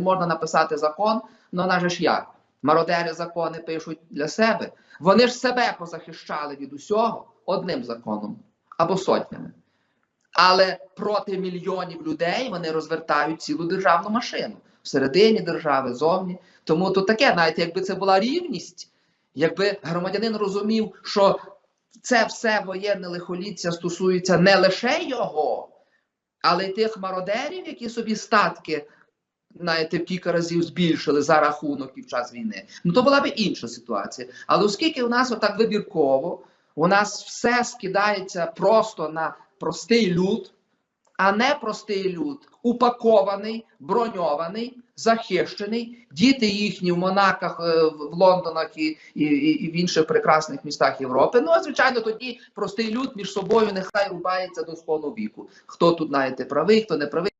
можна написати закон, ну вона ж як? Мародери закони пишуть для себе. Вони ж себе позахищали від усього одним законом або сотнями. Але проти мільйонів людей вони розвертають цілу державну машину всередині держави, зовні. Тому тут таке, навіть якби це була рівність, якби громадянин розумів, що це все воєнне лихоліття стосується не лише його, але й тих мародерів, які собі статки знаєте, в кілька разів збільшили за рахунок під час війни. Ну то була б інша ситуація. Але оскільки у нас отак вибірково, у нас все скидається просто на простий люд, а не простий люд, упакований, броньований, захищений, діти їхні в Монаках, е, в Лондонах і, і, і в інших прекрасних містах Європи. Ну а звичайно, тоді простий люд між собою нехай рубається до склону віку. Хто тут знаєте правий, хто не правий.